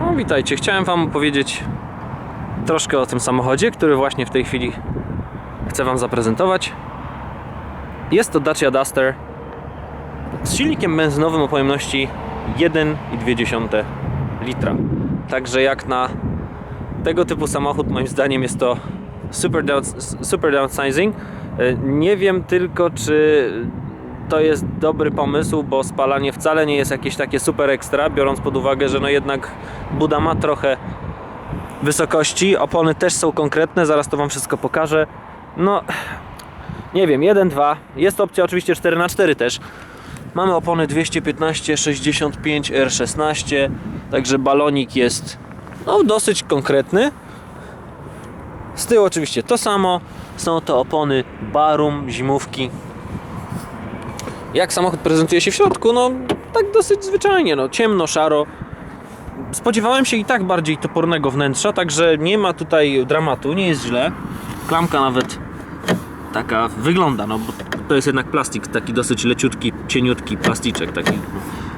No, witajcie. Chciałem Wam opowiedzieć troszkę o tym samochodzie, który właśnie w tej chwili chcę Wam zaprezentować. Jest to Dacia Duster z silnikiem benzynowym o pojemności 1,2 litra. Także jak na tego typu samochód, moim zdaniem jest to super, down, super downsizing. E, Nie wiem tylko, czy to jest dobry pomysł, bo spalanie wcale nie jest jakieś takie super ekstra, biorąc pod uwagę, że no jednak Buda ma trochę wysokości, opony też są konkretne, zaraz to Wam wszystko pokażę. No, nie wiem, 1, 2, jest opcja oczywiście 4x4 też. Mamy opony 215, 65, R16, także balonik jest no, dosyć konkretny. Z tyłu oczywiście to samo, są to opony Barum, zimówki, jak samochód prezentuje się w środku, no tak dosyć zwyczajnie, no ciemno, szaro. Spodziewałem się i tak bardziej topornego wnętrza, także nie ma tutaj dramatu, nie jest źle. Klamka nawet taka wygląda, no bo to jest jednak plastik, taki dosyć leciutki, cieniutki plasticzek taki.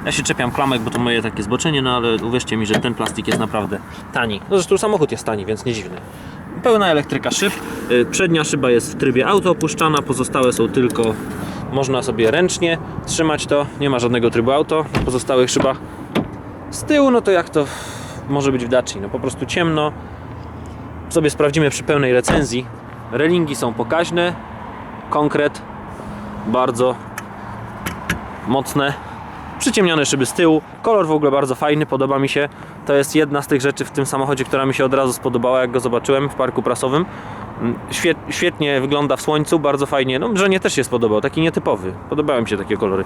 Ja się czepiam klamek, bo to moje takie zboczenie, no ale uwierzcie mi, że ten plastik jest naprawdę tani. No zresztą samochód jest tani, więc nie dziwny. Pełna elektryka szyb. Y, Przednia szyba jest w trybie auto opuszczana, pozostałe są tylko można sobie ręcznie trzymać to. Nie ma żadnego trybu auto na pozostałych szybach. Z tyłu, no to jak to może być w Daci? No po prostu ciemno. Sobie sprawdzimy przy pełnej recenzji. Relingi są pokaźne. Konkret bardzo mocne. Przyciemnione szyby z tyłu. Kolor w ogóle bardzo fajny, podoba mi się. To jest jedna z tych rzeczy w tym samochodzie, która mi się od razu spodobała, jak go zobaczyłem w parku prasowym. Świet, świetnie wygląda w słońcu, bardzo fajnie. No, Żenie też się spodobał, taki nietypowy. Podobały mi się takie kolory.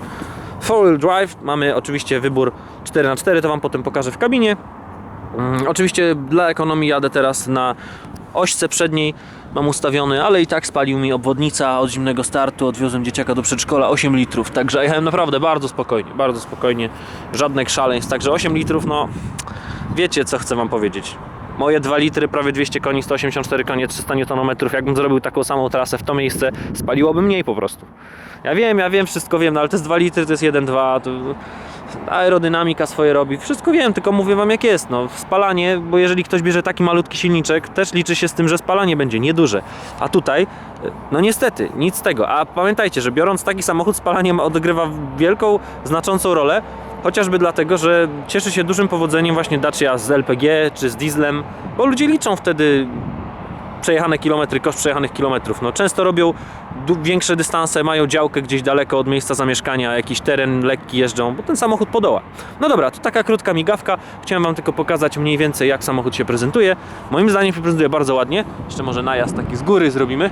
Four wheel drive, mamy oczywiście wybór 4x4, to Wam potem pokażę w kabinie. Mm, Oczywiście dla ekonomii jadę teraz na ośce przedniej mam ustawiony, ale i tak spalił mi obwodnica od zimnego startu, odwiozłem dzieciaka do przedszkola 8 litrów, także jechałem naprawdę bardzo spokojnie, bardzo spokojnie, żadnych szaleństw, także 8 litrów, no wiecie co chcę wam powiedzieć. Moje 2 litry, prawie 200 koni, 184 konie, 300 Nm, jakbym zrobił taką samą trasę w to miejsce, spaliłoby mniej po prostu. Ja wiem, ja wiem, wszystko wiem, no ale to jest 2 litry, to jest 1,2, to aerodynamika swoje robi, wszystko wiem, tylko mówię wam jak jest, no. Spalanie, bo jeżeli ktoś bierze taki malutki silniczek, też liczy się z tym, że spalanie będzie nieduże, a tutaj, no niestety, nic z tego, a pamiętajcie, że biorąc taki samochód, spalanie odgrywa wielką, znaczącą rolę, chociażby dlatego, że cieszy się dużym powodzeniem właśnie Dacia z LPG czy z dieslem, bo ludzie liczą wtedy przejechane kilometry, koszt przejechanych kilometrów. No, często robią większe dystanse, mają działkę gdzieś daleko od miejsca zamieszkania, jakiś teren lekki jeżdżą, bo ten samochód podoła. No dobra, to taka krótka migawka. Chciałem Wam tylko pokazać mniej więcej, jak samochód się prezentuje. Moim zdaniem się prezentuje bardzo ładnie. Jeszcze może najazd taki z góry zrobimy.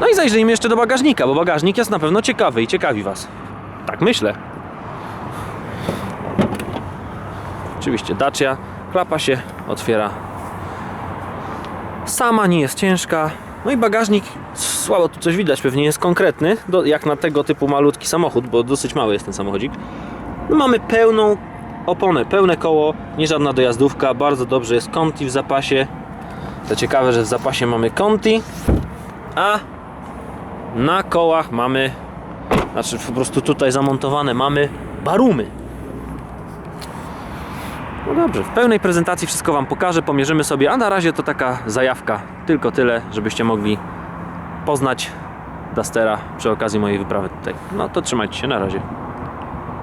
No i zajrzyjmy jeszcze do bagażnika, bo bagażnik jest na pewno ciekawy i ciekawi Was. Tak myślę. Oczywiście Dacia, klapa się otwiera sama, nie jest ciężka. No i bagażnik, słabo tu coś widać, pewnie jest konkretny, do, jak na tego typu malutki samochód, bo dosyć mały jest ten samochodzik. No mamy pełną oponę, pełne koło, nie żadna dojazdówka, bardzo dobrze jest Conti w zapasie. To ciekawe, że w zapasie mamy Conti, a na kołach mamy, znaczy po prostu tutaj zamontowane mamy barumy. No dobrze, w pełnej prezentacji wszystko Wam pokażę, pomierzymy sobie, a na razie to taka zajawka, tylko tyle, żebyście mogli poznać Dustera przy okazji mojej wyprawy tutaj. No to trzymajcie się, na razie.